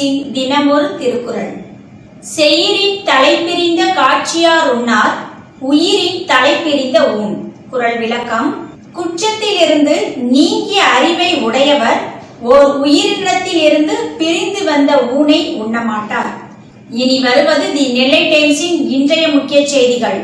தி தினமொரு திருக்குறள். செயிரின் தலைப்பிரிந்த காட்சியார் உண்ணார் உயிரின் தலைப்பிரிந்த ஊன். குரல் விளக்கம் குற்றத்திலிருந்து நீங்கிய அறிவை உடையவர் ஓர் உயிரினத்திலிருந்து பிரிந்து வந்த ஊனை உண்ணமாட்டார். இனி வருவது தி நெல்லை டைம்ஸின் இன்றைய முக்கிய செய்திகள்.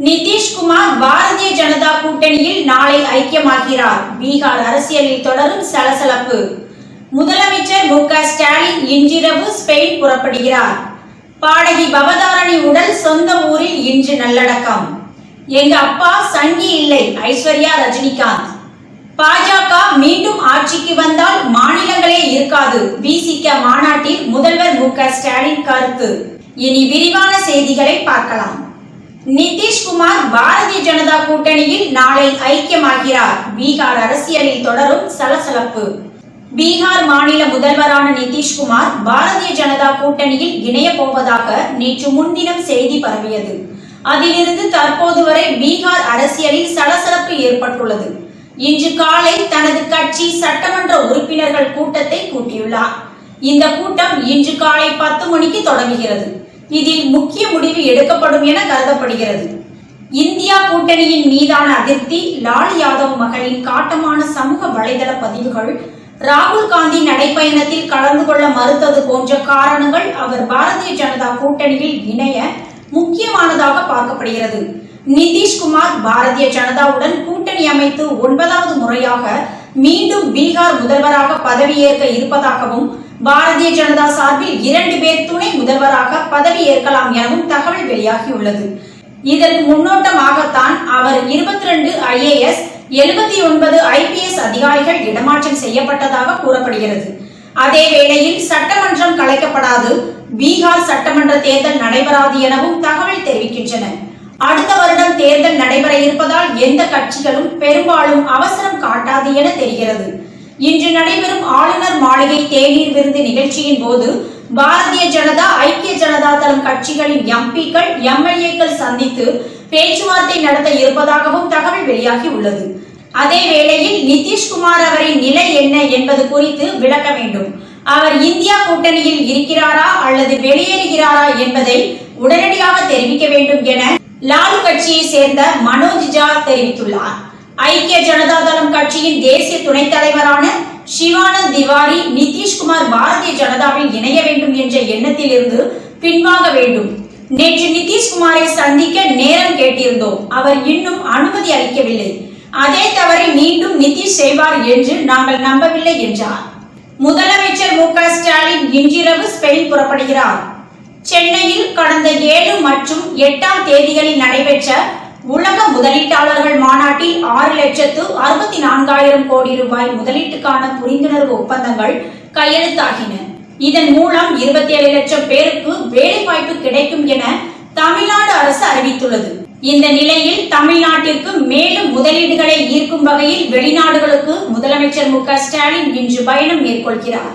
நிதிஷ்குமார் பாரதிய ஜனதா கூட்டணியில் நாளை ஐக்கியமாகிறார். பீகார் அரசியலில் தொடரும் சலசலப்பு. முதலமைச்சர் மு க ஸ்டாலின் இன்றிரவு ஸ்பெயின் புறப்படுகிறார். பாடகி பவதாரணி உடல் சொந்த ஊரில் இன்று நல்லடக்கம். எங்க அப்பா சங்கி இல்லை ஐஸ்வர்யா ரஜினிகாந்த். பாஜக மீண்டும் ஆட்சிக்கு வந்தால் மாநிலங்களே இருக்காது விசிக மாநாட்டில் முதல்வர் மு க ஸ்டாலின் கருத்து. இனி விரிவான செய்திகளை பார்க்கலாம். நிதிஷ்குமார் பாரதிய ஜனதா கூட்டணியில் நாளை ஐக்கியமாகிறார். பீகார் அரசியலில் தொடரும் சலசலப்பு. பீகார் மாநில முதல்வரான நிதிஷ்குமார் பாரதிய ஜனதா கூட்டணியில் இணைய போவதாக நேற்று முன்தினம் செய்தி பரவியது. அதிலிருந்து தற்போது வரை பீகார் அரசியலில் சலசலப்பு ஏற்பட்டுள்ளது. இன்று காலை தனது கட்சி சட்டமன்ற உறுப்பினர்கள் கூட்டத்தை கூட்டியுள்ளார். இந்த கூட்டம் இன்று காலை பத்து மணிக்கு தொடங்குகிறது. இதில் முக்கிய முடிவு எடுக்கப்படும் என கருதப்படுகிறது. இந்தியா கூட்டணியின் மீதான அதிருப்தி லால் யாதவ் மகளின் காட்டமான சமூக வலைதள பதிவுகள் ராகுல் காந்தி நடைப்பயணத்தில் கலந்து கொள்ள மறுத்தது போன்ற காரணங்கள் அவர் பாரதிய ஜனதா கூட்டணியில் இணைய முக்கியமானதாக பார்க்கப்படுகிறது. நிதிஷ்குமார் பாரதிய ஜனதாவுடன் கூட்டணி அமைத்து ஒன்பதாவது முறையாக மீண்டும் பீகார் முதல்வராக பதவியேற்க இருப்பதாகவும் பாரதிய ஜனதா சார்பில் இரண்டு பேர் துணை முதல்வராக பதவியேற்கலாம் எனவும் தகவல் வெளியாகியுள்ளது. இதற்கு முன்னோட்டமாகத்தான் அவர் இருபத்தி ரெண்டு ஐஏஎஸ் எழுபத்தி ஒன்பது ஐபிஎஸ் அதிகாரிகள் இடமாற்றம் செய்யப்பட்டதாக கூறப்படுகிறது. அதே வேளையில் சட்டமன்றம் கலைக்கப்படாது. பீகார் சட்டமன்ற தேர்தல் நடைபெறாது எனவும் தகவல் தெரிவிக்கின்றன. அடுத்த வருடம் தேர்தல் நடைபெற இருப்பதால் எந்த கட்சிகளும் பெரும்பாலும் அவசரம் காட்டாது என தெரிகிறது. இன்று நடைபெறும் ஆளுநர் மாளிகை தேநீர் விருந்து நிகழ்ச்சியின் போது பாரதிய ஜனதா ஐக்கிய ஜனதா தளம் கட்சிகளின் எம்பிக்கள் எம்எல்ஏக்கள் சந்தித்து பேச்சுவார்த்தை நடத்த இருப்பதாகவும் தகவல் வெளியாகி உள்ளது. அதே வேளையில் நிதிஷ்குமார் அவரின் நிலை என்ன என்பது குறித்து விளக்க வேண்டும். அவர் இந்தியா கூட்டணியில் இருக்கிறாரா அல்லது வெளியேறுகிறாரா என்பதை உடனடியாக தெரிவிக்க வேண்டும் என லாலு கட்சியை சேர்ந்த மனோஜ் ஜா தெரிவித்துள்ளார். ஐக்கிய ஜனதா தளம் கட்சியின் தேசிய துணைத் தலைவரான சிவானந்த் திவாரி நிதிஷ்குமார் பாரதிய ஜனதாவில் இணைய வேண்டும் என்ற எண்ணத்திலிருந்து பின்வாங்க வேண்டும். நேற்று நிதிஷ்குமாரை சந்திக்க நேரம் கேட்டிருந்தோம். அவர் இன்னும் அனுமதி அளிக்கவில்லை. அதே தவறை மீண்டும் நிதிஷ் செய்வார் என்று நாங்கள் நம்பவில்லை என்றார். முதலமைச்சர் மு க ஸ்டாலின் இன்றிரவு ஸ்பெயின் புறப்படுகிறார். சென்னையில் கடந்த ஏழு மற்றும் எட்டாம் தேதிகளில் நடைபெற்ற உலக முதலீட்டாளர்கள் மாநாட்டில் ஆறு லட்சத்து அறுபத்தி நான்காயிரம் கோடி ரூபாய் முதலீட்டுக்கான புரிந்துணர்வு ஒப்பந்தங்கள் கையெழுத்தாகின. இதன் மூலம் இருபத்தி ஏழு லட்சம் பேருக்கு வேலை வாய்ப்பு கிடைக்கும் என தமிழ்நாடு அரசு அறிவித்துள்ளது. இந்த நிலையில் தமிழ்நாட்டிற்கு மேலும் முதலீடுகளை ஈர்க்கும் வகையில் வெளிநாடுகளுக்கு முதலமைச்சர் மு க ஸ்டாலின் இன்று பயணம் மேற்கொள்கிறார்.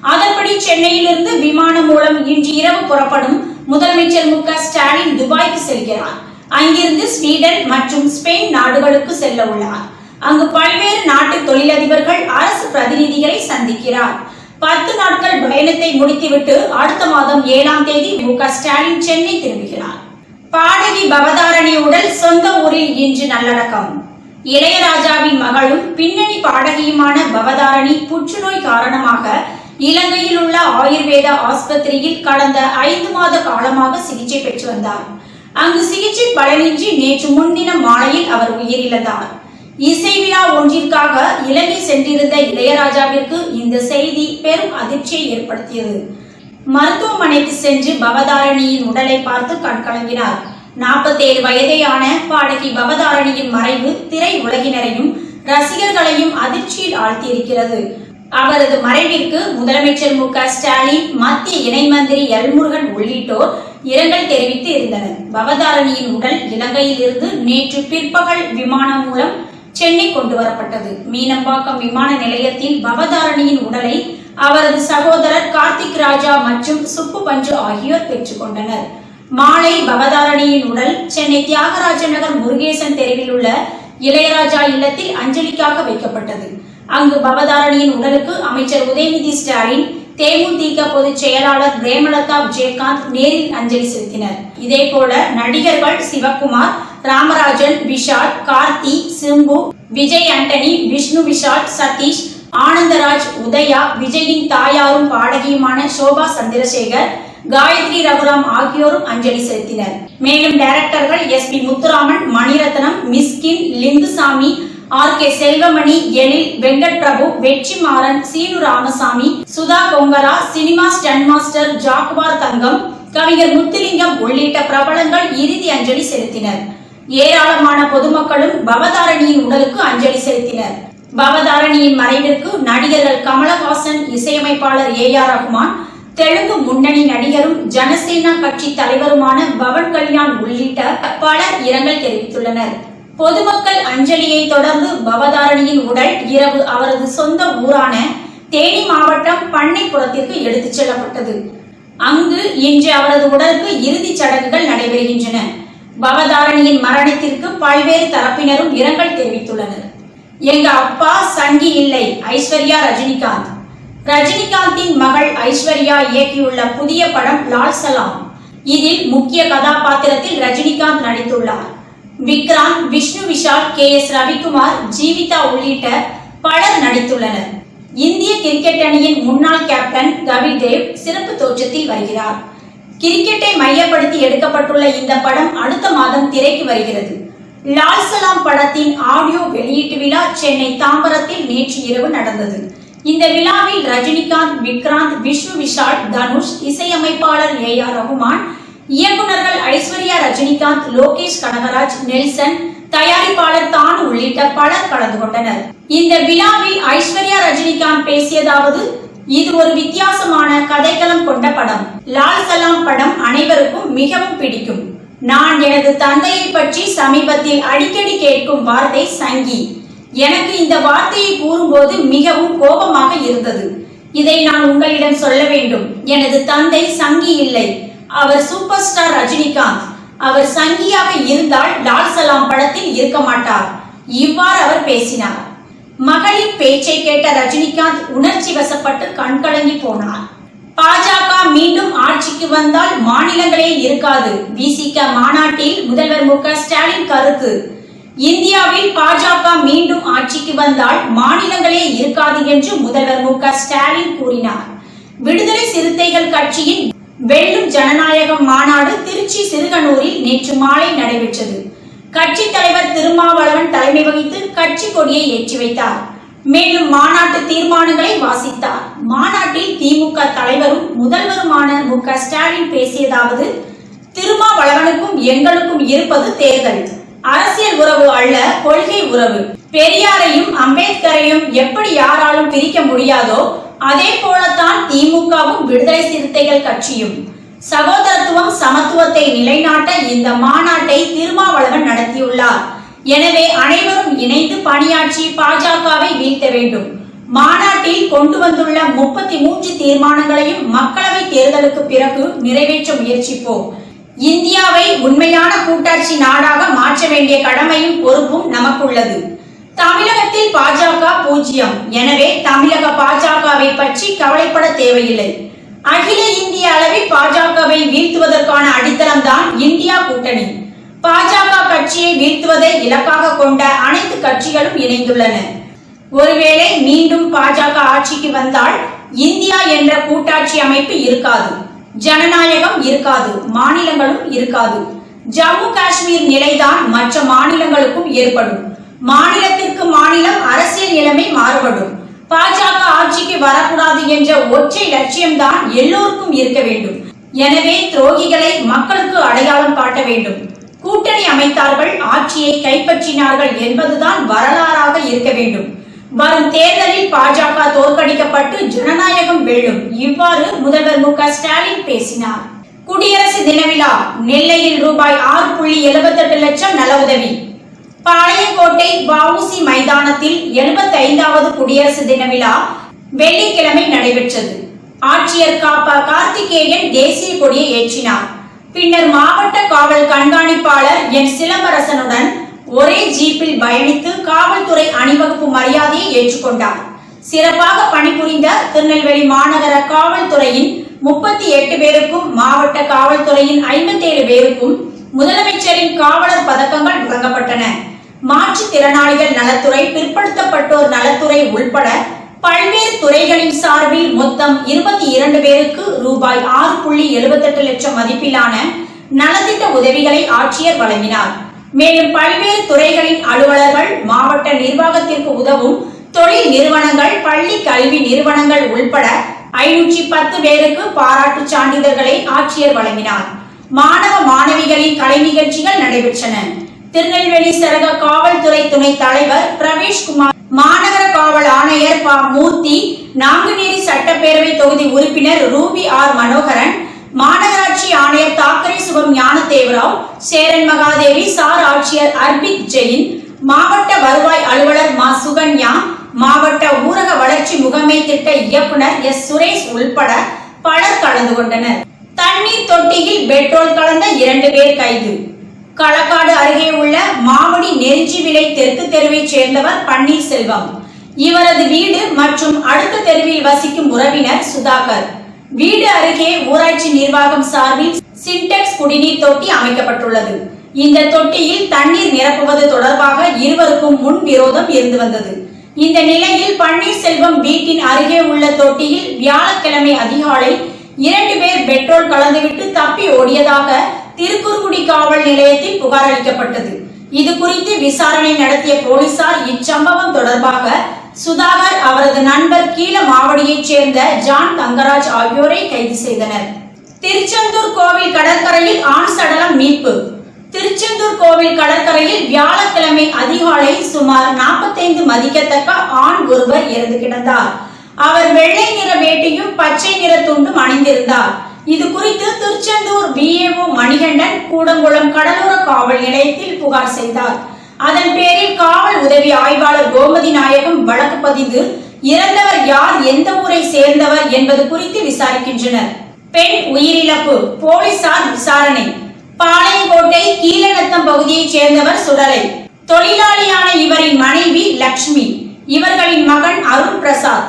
அதன்படி சென்னையிலிருந்து விமானம் மூலம் இன்று இரவு புறப்படும் முதலமைச்சர் மு க ஸ்டாலின் துபாய்க்கு செல்கிறார். அங்கிருந்து ஸ்வீடன் மற்றும் ஸ்பெயின் நாடுகளுக்கு செல்ல உள்ளார். அங்கு பல்வேறு நாட்டு தொழிலதிபர்கள் அரசு பிரதிநிதிகளை சந்திக்கிறார். பத்து நாட்கள் பயணத்தை முடித்துவிட்டு அடுத்த மாதம் ஏழாம் தேதி மு க ஸ்டாலின் சென்னை திரும்புகிறார். பாடகி பவதாரணி உடல் சொந்த ஊரில் இன்று நல்லடக்கம். இளையராஜாவின் மகளும் பின்னணி பாடகியுமான பவதாரணி புற்றுநோய் காரணமாக இலங்கையில் உள்ள ஆயுர்வேத ஆஸ்பத்திரியில் கடந்த ஐந்து மாத காலமாக சிகிச்சை பெற்று வந்தார். அங்கு சிகிச்சை பலனின்றி நேற்று முன்தினம் மாலையில் அவர் உயிரிழந்தார். இசை விழா ஒன்றிற்காக இலங்கை சென்றிருந்த இளையராஜாவிற்கு இந்த செய்தி பெரும் அதிர்ச்சியை ஏற்படுத்தியது. மருத்துவமனைக்கு சென்று பவதாரணியின் உடலை பார்த்து கண்கலங்கினார். நாற்பத்தேழு வயதேயான பாடகி பவதாரணியின் மறைவு திரை உலகினரையும் ரசிகர்களையும் அதிர்ச்சியில் ஆழ்த்தியிருக்கிறது. அவரது மறைவிற்கு முதலமைச்சர் மு க ஸ்டாலின் மத்திய இணை மந்திரி எல்முருகன் உள்ளிட்டோர் இரங்கல் தெரிவித்து இருந்தனர். பவதாரணியின் உடல் இலங்கையில் இருந்து நேற்று பிற்பகல் விமானம் மூலம் சென்னை கொண்டு வரப்பட்டது. மீனம்பாக்கம் விமான நிலையத்தில் பவதாரணியின் உடலை அவரது சகோதரர் கார்த்திக் ராஜா மற்றும் சுப்பு பஞ்சு ஆகியோர் பெற்றுக்கொண்டனர் மாலை பவதாரணியின் உடல் சென்னை தியாகராஜ நகர் முருகேசன் தெருவில் உள்ள இளையராஜா இல்லத்தில் அஞ்சலிக்காக வைக்கப்பட்டது. அங்கு பவதாரணியின் உடலுக்கு அமைச்சர் உதயநிதி ஸ்டாலின் தேமுதிக பொதுச் செயலாளர் பிரேமலதா விஜயகாந்த் நேரில் அஞ்சலி செலுத்தினர். இதே போல நடிகர்கள் சிவகுமார் ராமராஜன் விஷால் கார்த்தி சிம்பு விஜய் ஆண்டனி விஷ்ணு விஷால் சதீஷ் ஆனந்தராஜ் உதயா விஜயின் தாயாரும் பாடகியுமான சோபா சந்திரசேகர் காயத்ரி ரகுராம் ஆகியோரும் அஞ்சலி செலுத்தினர். மேலும் டைரக்டர்கள் S P Muthuraman Mani Ratnam Mysskin Lingusamy R K Selvamani Ezhil Venkat Prabhu Vetrimaaran Seenu Ramasamy Sudha Kongara cinema stunt master Jaguar Thangam கவிஞர் முத்துலிங்கம் உள்ளிட்ட பிரபலங்கள் இறுதி அஞ்சலி செலுத்தினர். ஏராளமான பொதுமக்களும் பவதாரணியின் உடலுக்கு அஞ்சலி செலுத்தினர். பவதாரணியின் மறைவிற்கு நடிகர்கள் கமலஹாசன் இசையமைப்பாளர் ஏ ஆர் ரஹ்மான் தெலுங்கு முன்னணி நடிகரும் ஜனசேனா கட்சி தலைவருமான பவன் கல்யாண் உள்ளிட்ட பலர் இரங்கல் தெரிவித்துள்ளனர். பொதுமக்கள் அஞ்சலியை தொடர்ந்து பவதாரணியின் உடல் இரவு அவரது சொந்த ஊரான தேனி மாவட்டம் பண்ணைப்புறத்திற்கு எடுத்துச் செல்லப்பட்டது. அங்கு இன்று அவரது உடலுக்கு இறுதிச் சடங்குகள் நடைபெறுகின்றன. பவதாரணியின் மரணத்திற்கு பல்வேறு தரப்பினரும் இரங்கல் தெரிவித்துள்ளனர். எங்க அப்பா சங்கி இல்லை ஐஸ்வர்யா ரஜினிகாந்த். ரஜினிகாந்தின் மகள் ஐஸ்வர்யா இயக்கியுள்ள புதிய படம் லால் சலாம். இதில் முக்கிய கதாபாத்திரத்தில் ரஜினிகாந்த் நடித்துள்ளார். விக்ராந்த் விஷ்ணு விஷால் கே எஸ் ரவிக்குமார் ஜீவிதா உள்ளிட்ட பலர் நடித்துள்ளனர். இந்திய கிரிக்கெட் அணியின் முன்னாள் கேப்டன் கவிதேவ் சிறப்பு தோற்றத்தில் வருகிறார். கிரிக்கெட்டை மையப்படுத்தி எடுக்கப்பட்டுள்ள இந்த படம் அடுத்த மாதம் திரைக்கு வருகிறது. லால் சலாம் படத்தின் ஆடியோ வெளியீட்டு விழா சென்னை தாம்பரத்தில் நேற்று இரவு நடந்தது. இந்த விழாவில் ரஜினிகாந்த் விக்ராந்த் விஷ்ணு விஷால் தனுஷ் இசையமைப்பாளர் ஏ ஆர் ரகுமான் இயக்குனர்கள் ஐஸ்வர்யா ரஜினிகாந்த் லோகேஷ் கனகராஜ் நெல்சன் தயாரிப்பாளர் தான் உள்ளிட்ட பலர் கலந்து கொண்டனர். இந்த விழாவில் ஐஸ்வர்யா ரஜினிகாந்த் பேசியதாவது இது ஒரு வித்தியாசமான கதைக்களம் கொண்ட படம். லால் சலாம் படம் அனைவருக்கும் மிகவும் பிடிக்கும். நான் எனது தந்தையை பற்றி சமீபத்தில் அடிக்கடி கேட்கும் வார்த்தை சங்கி. எனக்கு இந்த வார்த்தையை கூறும்போது மிகவும் கோபமாக இருந்தது. இதை நான் உங்களிடம் சொல்ல வேண்டும். எனது தந்தை சங்கி இல்லை. அவர் சூப்பர் ஸ்டார் ரஜினிகாந்த். அவர் சங்கியாக இருந்தால் லால் சலாம் படத்தில் இருக்க மாட்டார். இவ்வாறு அவர் பேசினார். மகளின் பேச்சை கேட்ட ரஜினிகாந்த் உணர்ச்சி வசப்பட்டு கண்கலங்கி போனார். பாஜக மீண்டும் ஆட்சிக்கு வந்தால் மாநிலங்களே இருக்காது. விசிக மாநாட்டில் முதல்வர் மு ஸ்டாலின் கருத்து. இந்தியாவில் பாஜக மீண்டும் ஆட்சிக்கு வந்தால் மாநிலங்களே இருக்காது என்று முதல்வர் மு ஸ்டாலின் கூறினார். விடுதலை சிறுத்தைகள் கட்சியின் வெள்ளும் ஜனநாயகம் மாநாடு திருச்சி சிறுகனூரில் நேற்று மாலை நடைபெற்றது. கட்சி தலைவர் திருமாவளவன் தலைமை வகித்து கட்சி கொடியை ஏற்றி வைத்தார். மேலும் மாநாட்டு தீர்மானங்களை வாசித்தார். மாநாட்டில் திமுக தலைவரும் முதல்வருமான மு க ஸ்டாலின் பேசியதாவது திருமாவளவனுக்கும் எங்களுக்கும் இருப்பது தேர்தல். அரசியல் உறவு அல்ல கொள்கை உறவு. பெரியாரையும் அம்பேத்கரையும் எப்படி யாராலும் பிரிக்க முடியாதோ அதே போலத்தான் திமுகவும் விடுதலை சிறுத்தைகள் கட்சியும். சகோதரத்துவம் சமத்துவத்தை நிலைநாட்ட இந்த மாநாட்டை திருமாவளவன் நடத்தியுள்ளார். எனவே அனைவரும் இணைந்து பணியாற்றி பாஜகவை வீழ்த்த வேண்டும். மாநாட்டில் கொண்டு வந்துள்ள முப்பத்தி மூன்று தீர்மானங்களையும் மக்களவை தேர்தலுக்கு பிறகு நிறைவேற்ற முயற்சிப்போம். இந்தியாவை உண்மையான கூட்டாட்சி நாடாக மாற்ற வேண்டிய கடமையும் பொறுப்பும் நமக்குள்ளது. தமிழகத்தில் பாஜக பூஜ்ஜியம். எனவே தமிழக பாஜகவை பற்றி கவலைப்பட தேவையில்லை. அகில இந்திய அளவில் பாஜக வீழ்த்துவதற்கான அடித்தளம் தான் இந்தியா கூட்டணி. பாஜக கட்சியை வீழ்த்துவதை இலக்காக கொண்ட அனைத்து கட்சிகளும் இணைந்துள்ளன. ஒருவேளை மீண்டும் பாஜக ஆட்சிக்கு வந்தால் இந்தியா என்ற கூட்டாட்சி அமைப்பு இருக்காது. ஜனநாயகம் இருக்காது. மாநிலங்களும் இருக்காது. ஜம்மு காஷ்மீர் நிலைதான் மற்ற மாநிலங்களுக்கும் ஏற்படும். மாநிலத்திற்கு மாநிலம் அரசியல் நிலைமை மாறுபடும். பாஜக ஆட்சிக்கு வரக்கூடாது என்ற ஒற்றை லட்சியம்தான் எல்லோருக்கும் இருக்க வேண்டும். எனவே துரோகிகளை மக்களுக்கு அடையாளம் காட்ட வேண்டும். கூட்டணி அமைத்தார்கள் ஆட்சியை கைப்பற்றினார்கள் என்பதுதான் வரலாறாக இருக்க வேண்டும். வரும் தேர்தலில் பாஜக தோற்கடிக்கப்பட்டு ஜனநாயகம் வெல்லும். இவ்வாறு முதல்வர் மு க ஸ்டாலின் பேசினார். குடியரசு தின விழா நெல்லையில் ரூபாய் ஆறு புள்ளி எழுபத்தெட்டு லட்சம் நல உதவி பாளையங்கோட்டை பாவுசி மைதானத்தில் எழுபத்தைந்தாவது குடியரசு தின விழா வெள்ளிக்கிழமை நடைபெற்றது. ஆட்சியர் காப்பா கார்த்திகேயன் தேசிய கொடியை ஏற்றினார். பின்னர் மாவட்ட காவல் கண்காணிப்பாளர் என். சிலம்பரசனுடன் ஒரே ஜீப்பில் பயணித்து காவல்துறை அணிவகுப்பு மரியாதையை ஏற்றுக்கொண்டார். சிறப்பாக பணிபுரிந்த திருநெல்வேலி மாநகர காவல்துறையின் முப்பத்தி எட்டு பேருக்கும் மாவட்ட காவல்துறையின் ஐம்பத்தேழு பேருக்கும் முதலமைச்சரின் காவலர் பதக்கங்கள் வழங்கப்பட்டன. மாற்றுத்திறனாளிகள் நலத்துறை பிற்படுத்தப்பட்டோர் நலத்துறை உள்பட பல்வேறு துறைகளின் சார்பில் மொத்தம் இருபத்தி இரண்டு பேருக்கு ரூபாய் ஆறு புள்ளி எழுபத்தெட்டு லட்சம் மதிப்பிலான நலத்திட்ட உதவிகளை ஆட்சியர் வழங்கினார். மேலும் பல்வேறு துறைகளின் அலுவலர்கள் மாவட்ட நிர்வாகத்திற்கு உதவும் தொழில் நிறுவனங்கள் பள்ளி கல்வி நிறுவனங்கள் உள்பட ஐநூற்றி பத்து பேருக்கு பாராட்டுச் சான்றிதழ்களை ஆட்சியர் வழங்கினார். மாணவ மாணவிகளின் கலை நிகழ்ச்சிகள் நடைபெற்றன. திருநெல்வேலி சரக காவல்துறை துணைத் தலைவர் பிரவேஷ்குமார் மாநகர காவல் ஆணையர் வா மூர்த்தி நாங்குநேரி சட்டப்பேரவை தொகுதி உறுப்பினர் ரூபி ஆர் மனோகரன் மாநகராட்சி ஆணையர் தாக்கரே சுபம் ஞானதேவராவ் சேரன் மகாதேவி சார் ஆட்சியர் அர்பித் ஜெயின் மாவட்ட வருவாய் அலுவலர் மா சுகன்யா மாவட்ட ஊரக வளர்ச்சி முகமை திட்ட இயக்குனர் எஸ் சுரேஷ் உள்பட பலர் கலந்து கொண்டனர். தண்ணீர் தொட்டியில் பெட்ரோல் கலந்த இரண்டு பேர் கைது. களக்காடு அருகே உள்ள மாவடி நெருஞ்சி விலை தெற்கு தெருவைச் சேர்ந்தவர் பன்னீர்செல்வம். இவரது வீடு மற்றும் அடுத்த தெருவில் வசிக்கும் உறவினர் சுதாகர். வீடு அருகே ஊராட்சி நிர்வாகம் சார்பில் சின்டெக்ஸ் குடிநீர் தொட்டி அமைக்கப்பட்டுள்ளது. இந்த தொட்டியில் தண்ணீர் நிரப்புவது தொடர்பாக இருவருக்கும் முன் விரோதம் இருந்து வந்தது. இந்த நிலையில் பன்னீர்செல்வம் வீட்டின் அருகே உள்ள தொட்டியில் வியாழக்கிழமை அதிகாலை இரண்டு பேர் பெட்ரோல் கலந்துவிட்டு தப்பி ஓடியதாக திருக்குறுங்குடி காவல் நிலையத்தில் புகார் அளிக்கப்பட்டது. இது குறித்து விசாரணை நடத்திய போலீசார் இச்சம்பவம் தொடர்பாக சுதாகர் அவரது நண்பர் கீழ மாவடியைச் சேர்ந்த ஜான் தங்கராஜ் ஆகியோரை கைது செய்தனர். திருச்செந்தூர் கோவில் கடற்கரையில் ஆண் சடலம் மீட்பு. திருச்செந்தூர் கோவில் கடற்கரையில் வியாழக்கிழமை அதிகாலை சுமார் 45 மதிக்கத்தக்க ஆண் ஒருவர் இறந்து கிடந்தார். அவர் வெள்ளை நிற வேட்டியும் பச்சை நிற துண்டும் அணிந்திருந்தார். இது குறித்து திருச்செந்தூர் பிஏஓ மணிகண்டன் கூடங்குளம் கடலோர காவல் நிலையத்தில் புகார் செய்தார். அதன் பேரில் காவல் உதவி ஆய்வாளர் கோமதி நாயகம் வழக்கு பதிந்து இறந்தவர் யார் எந்த ஊரை சேர்ந்தவர் என்பது குறித்து விசாரிக்கின்றனர். பெண் உயிரிழப்பு போலீசார் விசாரணை. பாளையங்கோட்டை கீழநத்தம் பகுதியைச் சேர்ந்தவர் சுடலை. தொழிலாளியான இவரின் மனைவி லக்ஷ்மி. இவர்களின் மகன் அருண் பிரசாத்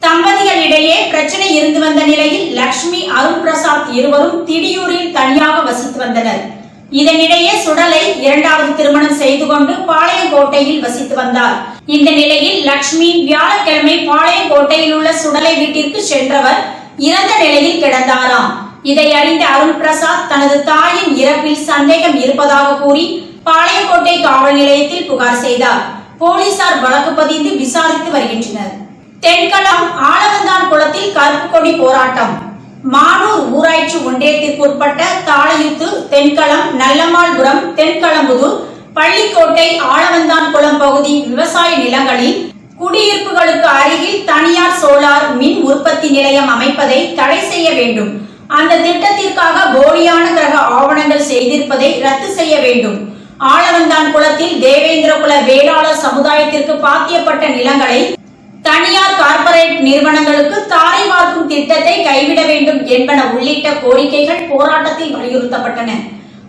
தம்பதிகளிடையே பிரச்சனை இருந்து வந்த நிலையில் லக்ஷ்மி அருண் பிரசாத் இருவரும் திடியூரில் தனியாக வசித்து வந்தனர். இதனிடையே சுடலை இரண்டாவது திருமணம் செய்து கொண்டு பாளையங்கோட்டையில் வசித்து வந்தார். இந்த நிலையில் லட்சுமி வியாழக்கிழமை பாளையங்கோட்டையில் உள்ள சுடலை வீட்டிற்கு சென்றவர் இறந்த நிலையில் கிடந்தாராம். இதை அறிந்த அருண் பிரசாத் தனது தாயின் இறப்பில் சந்தேகம் இருப்பதாக கூறி பாளையங்கோட்டை காவல் நிலையத்தில் புகார் செய்தார். போலீசார் வழக்கு பதிந்து விசாரித்து வருகின்றனர். தென்களம் ஆலவந்தான் குளத்தில் கருப்பு கொடி போராட்டம். மானூர் ஊராட்சி ஒன்றியத்திற்கு உட்பட்ட தாளையுத்து தென்களம் நல்லம்மாள்புரம் தென்களம்புதூர் பள்ளிக்கோட்டை ஆளவந்தான்குளம் பகுதி விவசாய நிலங்களில் குடியிருப்புகளுக்கு அருகில் தனியார் சோலார் மின் உற்பத்தி நிலையம் அமைப்பதை தடை செய்ய வேண்டும். அந்த திட்டத்திற்காக போலியான கிரக ஆவணங்கள் செய்திருப்பதை ரத்து செய்ய வேண்டும். ஆலவந்தான் குளத்தில் தேவேந்திர குல வேளாளர் சமுதாயத்திற்கு பாத்தியப்பட்ட நிலங்களை தனியார் கார்ப்பரேட் நிறுவனங்களுக்கு தாரை வார்க்கும் திட்டத்தை கைவிட வேண்டும் என்பன உள்ளிட்ட கோரிக்கைகள் போராட்டத்தில் வலியுறுத்தப்பட்டன.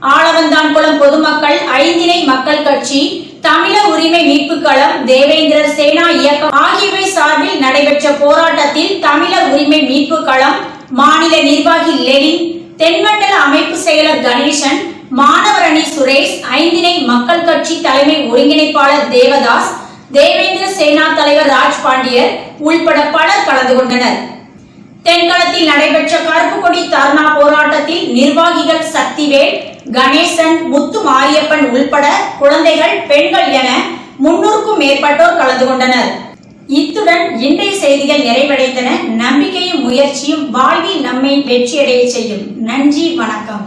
ஆளவந்தான்குளம் பொதுமக்கள் ஐந்திணை மக்கள் கட்சி தமிழ உரிமை மீட்பு களம் தேவேந்திரர் சேனா இயக்கம் ஆகியவை சார்பில் நடைபெற்ற போராட்டத்தில் தமிழர் உரிமை மீட்பு களம் மாநில நிர்வாகி லெனின் தென்மண்டல அமைப்பு செயலர் கணேசன் மாணவர் அணி சுரேஷ் ஐந்திணை மக்கள் கட்சி தலைமை ஒருங்கிணைப்பாளர் தேவதாஸ் தேவேந்திர சேனா தலைவர் ராஜ் பாண்டியர் உள்பட பலர் கலந்து கொண்டனர். தென்களத்தில் நடைபெற்ற கருப்பு கொடி தர்ணா போராட்டத்தில் நிர்வாகிகள் சக்திவேல் கணேசன் முத்து மாரியப்பன் உள்பட குழந்தைகள் பெண்கள் என முன்னூறுக்கும் மேற்பட்டோர் கலந்து கொண்டனர். இத்துடன் இன்றைய செய்திகள் நிறைவடைந்தன. நம்பிக்கையும் முயற்சியும் வாழ்வில் நம்மை வெற்றியடைய செய்யும். நன்றி வணக்கம்.